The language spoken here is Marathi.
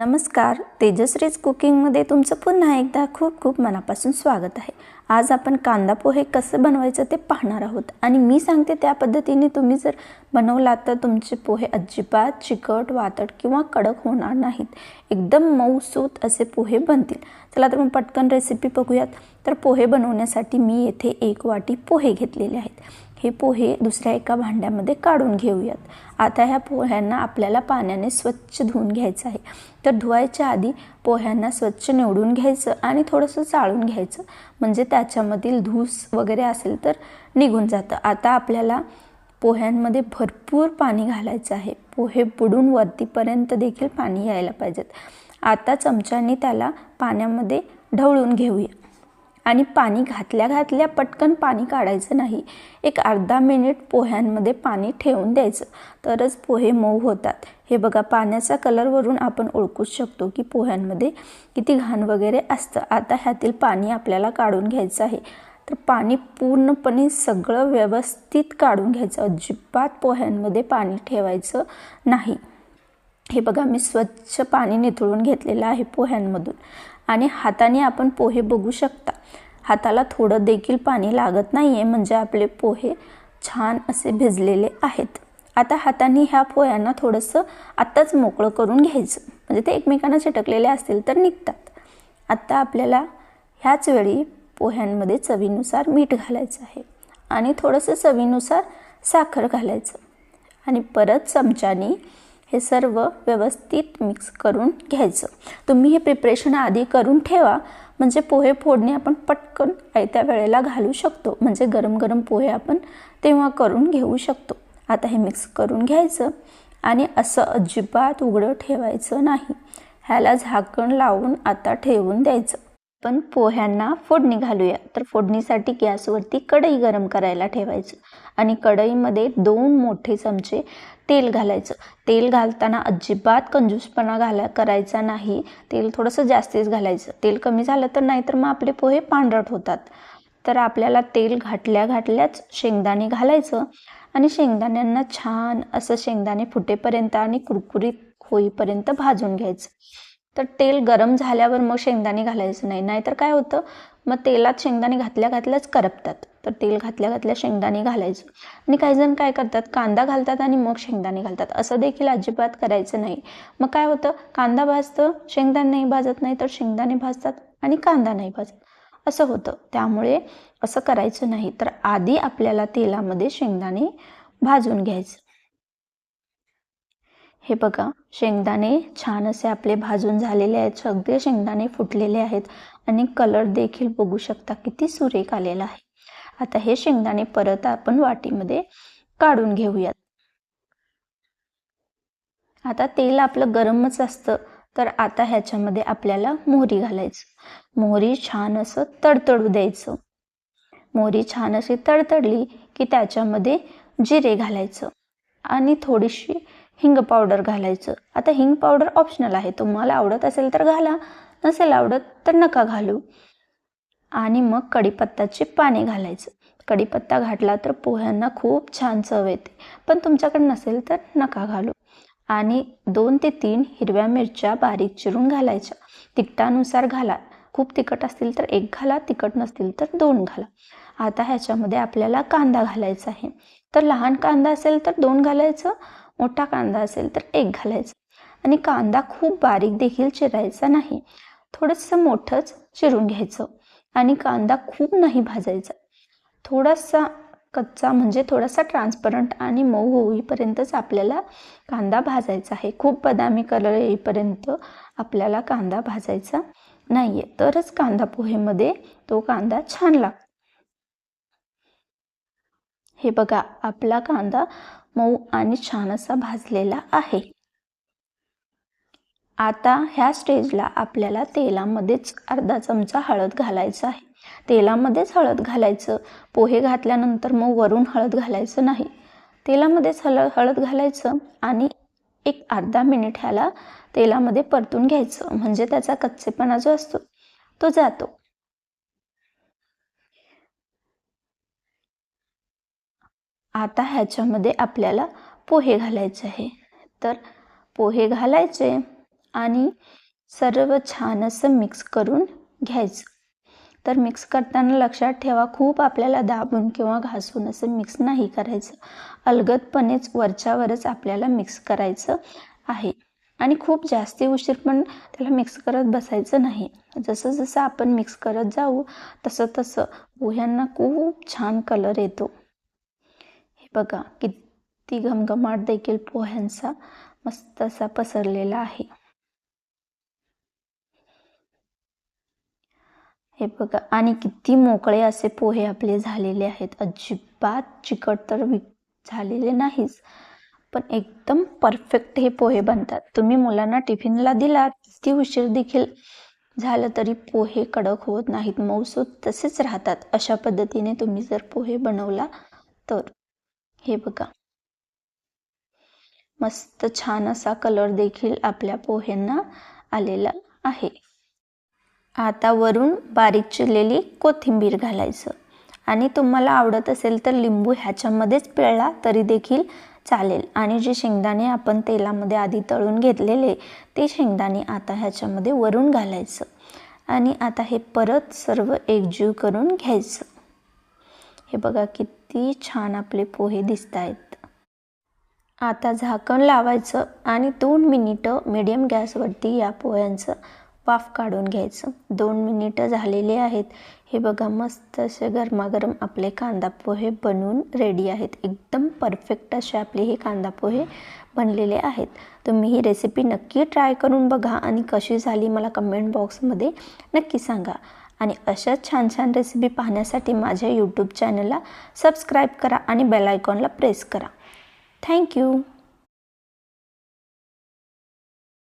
नमस्कार तेजश्रीज कुकिंगमध्ये तुमचं पुन्हा एकदा खूप खूप मनापासून स्वागत आहे. आज आपण कांदा पोहे कसं बनवायचं ते पाहणार आहोत आणि मी सांगते त्या पद्धतीने तुम्ही जर बनवलात तर तुमचे पोहे अजिबात चिकट वातट किंवा कडक होणार नाहीत. एकदम मऊसूत असे पोहे बनतील. चला तर मग पटकन रेसिपी बघूयात. तर पोहे बनवण्यासाठी मी येथे एक वाटी पोहे घेतलेले आहेत. हे पोहे दुसऱ्या एका भांड्यामध्ये काढून घेऊयात. आता ह्या पोह्यांना आपल्याला पाण्याने स्वच्छ धुवून घ्यायचं आहे. तर धुवायच्या आधी पोह्यांना स्वच्छ निवडून घ्यायचं आणि थोडंसं चाळून घ्यायचं. म्हणजे त्याच्यामधील धूस वगैरे असेल तर निघून जातं. आता आपल्याला पोह्यांमध्ये भरपूर पाणी घालायचं आहे. पोहे बुडून वरतीपर्यंत देखील पाणी यायला पाहिजेत. आता चमच्याने त्याला पाण्यामध्ये ढवळून घेऊया. आणि पाणी घातल्या घातल्या पटकन पाणी काढायचं नाही. एक अर्धा मिनिट पोह्यांमध्ये पाणी ठेवून द्यायचं. तरच पोहे मऊ होतात. हे बघा पाण्याचा कलरवरून आपण ओळखूच शकतो की पोह्यांमध्ये किती घाण वगैरे असतं. आता ह्यातील पाणी आपल्याला काढून घ्यायचं आहे. तर पाणी पूर्णपणे सगळं व्यवस्थित काढून घ्यायचं. अजिबात पोह्यांमध्ये पाणी ठेवायचं नाही. हे बघा मी स्वच्छ पाणी निथळून घेतलेलं आहे पोह्यांमधून. आणि हाताने आपण पोहे बघू शकता. हाताला थोडं देखील पाणी लागत नाही आहे म्हणजे आपले पोहे छान असे भिजलेले आहेत. आता हाताने ह्या पोह्यांना थोडंसं आत्ताच मोकळं करून घ्यायचं. म्हणजे ते एकमेकांना चिटकलेले असतील तर निघतात. आत्ता आपल्याला ह्याच वेळी पोह्यांमध्ये चवीनुसार मीठ घालायचं आहे आणि थोडंसं चवीनुसार साखर घालायचं. आणि परत चमच्याने हे सर्व व्यवस्थित मिक्स करून घ्यायचं. तुम्ही हे प्रिपरेशन आधी करून ठेवा. म्हणजे पोहे फोडणी आपण पटकन आयत्या वेळेला घालू शकतो. म्हणजे गरम गरम पोहे आपण तेव्हा करून घेऊ शकतो. आता हे मिक्स करून घ्यायचं. आणि असं अजिबात उघडं ठेवायचं नाही. ह्याला झाकण लावून आता ठेवून द्यायचं. पण पोह्यांना फोडणी घालूया. तर फोडणीसाठी गॅसवरती कढई गरम करायला ठेवायचं आणि कढईमध्ये दोन मोठे चमचे तेल घालायचं. तेल घालताना अजिबात कंजूसपणा घाला करायचा नाही. तेल थोडंसं जास्तीच घालायचं. तेल कमी झालं तर नाहीतर मग आपले पोहे पांढरट होतात. तर आपल्याला तेल घाटल्या घाटल्याच शेंगदाणे घालायचं आणि शेंगदाण्यांना छान असं शेंगदाणे फुटेपर्यंत आणि कुरकुरीत होईपर्यंत भाजून घ्यायचं. तर तेल गरम झाल्यावर मग शेंगदाणे घालायचं नाही. नाहीतर काय होतं? मग तेलात शेंगदाणे घातल्या घातल्याच करपतात. तर तेल घातल्या घातल्या शेंगदाणे घालायचं. आणि काही जण काय करतात? कांदा घालतात आणि मग शेंगदाणे घालतात. असं देखील अजिबात करायचं नाही. मग काय होतं? कांदा भाजतं शेंगदाणे नाही भाजत नाही तर शेंगदाणे भाजतात आणि कांदा नाही भाजत. असं होतं. त्यामुळे असं करायचं नाही. तर आधी आपल्याला तेलामध्ये शेंगदाणे भाजून घ्यायचं. हे बघा शेंगदाणे छान असे आपले भाजून झालेले आहेत. सगळे शेंगदाणे फुटलेले आहेत. आणि कलर देखील बघू शकता किती सुरेख आलेला आहे. आता हे शेंगदाणे परत आपण वाटीमध्ये काढून घेऊयात. आता तेल आपलं गरमच असतं. तर आता ह्याच्यामध्ये आपल्याला मोहरी घालायचं. मोहरी छान असं तडतडू द्यायचं. मोहरी छान अशी तडतडली की त्याच्यामध्ये जिरे घालायचं. आणि थोडीशी हिंग पावडर घालायचं. आता हिंग पावडर ऑप्शनल आहे. तुम्हाला आवडत असेल तर घाला. नसेल आवडत तर नका घालू. आणि मग कढीपत्ताची पाने घालायचं. कढीपत्ता घातला तर पोह्यांना खूप छान चव येते. पण तुमच्याकडे नसेल तर नका घालू. आणि दोन ते तीन हिरव्या मिरच्या बारीक चिरून घालायच्या. तिखटानुसार घाला. खूप तिखट असतील तर एक घाला. तिखट नसतील तर दोन घाला. आता ह्याच्यामध्ये आपल्याला कांदा घालायचा आहे. तर लहान कांदा असेल तर दोन घालायचं मोठा कांदा असेल तर एक घालायचं. आणि कांदा खूप बारीक देखील चिरायचा नाही. थोडंसं मोठंच चिरून घ्यायचं आणि कांदा खूप नाही भाजायचा. थोडासा कच्चा म्हणजे थोडासा ट्रान्सपरंट आणि मऊ होईपर्यंतच आपल्याला कांदा भाजायचा आहे. खूप बदामी कलर येईपर्यंत आपल्याला कांदा भाजायचा नाही आहे तरच कांदा पोहेमध्ये तो कांदा छान लागतो. हे बघा आपला कांदा मऊ आणि छान असा भाजलेला आहे. आता ह्या स्टेजला आपल्याला तेलामध्येच अर्धा चमचा हळद घालायचा आहे. तेलामध्येच हळद घालायचं. पोहे घातल्यानंतर मग वरून हळद घालायचं नाही. तेलामध्येच हळ हळद घालायचं आणि एक अर्धा मिनिट ह्याला तेलामध्ये परतून घ्यायचं. म्हणजे त्याचा कच्चेपणा जो असतो तो जातो. आता ह्याच्यामध्ये आपल्याला पोहे घालायचे आहे. तर पोहे घालायचे आणि सर्व छान असं मिक्स करून घ्यायचं. तर मिक्स करताना लक्षात ठेवा खूप आपल्याला दाबून किंवा घासून असं मिक्स नाही करायचं. अलगदपणेच वरच्यावरच आपल्याला मिक्स करायचं आहे. आणि खूप जास्ती उशीर पण त्याला मिक्स करत बसायचं नाही. जसं जसं आपण मिक्स करत जाऊ तसं तसं पोह्यांना खूप छान कलर येतो. बघा किती घमघमाट देखील पोह्यांचा मस्त असा पसरलेला आहे. हे बघा आणि किती मोकळे असे पोहे आपले झालेले आहेत. अजिबात चिकट तर झालेले नाहीच पण एकदम परफेक्ट हे पोहे बनतात. तुम्ही मुलांना टिफिनला दिलात ती उशीर देखील झालं तरी पोहे कडक होत नाहीत. मऊसूत तसेच राहतात. अशा पद्धतीने तुम्ही जर पोहे बनवला तर. हे बघा. मस्त छान असा कलर देखील आपल्या पोह्यांना आलेला आहे. आता वरून बारीक चिरलेली कोथिंबीर घालायचं. आणि तुम्हाला आवडत असेल तर लिंबू ह्याच्यामध्येच पिळला तरी देखील चालेल. आणि जे शेंगदाणे आपण तेलामध्ये आधी तळून घेतलेले ते शेंगदाणे आता ह्याच्यामध्ये वरून घालायचं. आणि आता हे परत सर्व एकजीव करून घ्यायचं. हे बघा किती छान आपले पोहे दिसत आहेत आता झाकण लावायचं आणि दोन मिनिटं मिडियम गॅसवरती या पोह्यांचं वाफ काढून घ्यायचं. दोन मिनिटं झालेले आहेत. हे बघा मस्त असे गरमागरम आपले कांदा पोहे बनवून रेडी आहेत. एकदम परफेक्ट असे आपले हे कांदा पोहे बनलेले आहेत. तुम्ही ही रेसिपी नक्की ट्राय करून बघा आणि कशी झाली मला कमेंट बॉक्समध्ये नक्की सांगा. आणि अशाच छान छान रेसिपी पाहण्यासाठी माझ्या यूट्यूब चॅनलला सबस्क्राईब करा आणि बेल आयकॉनला प्रेस करा. थँक्यू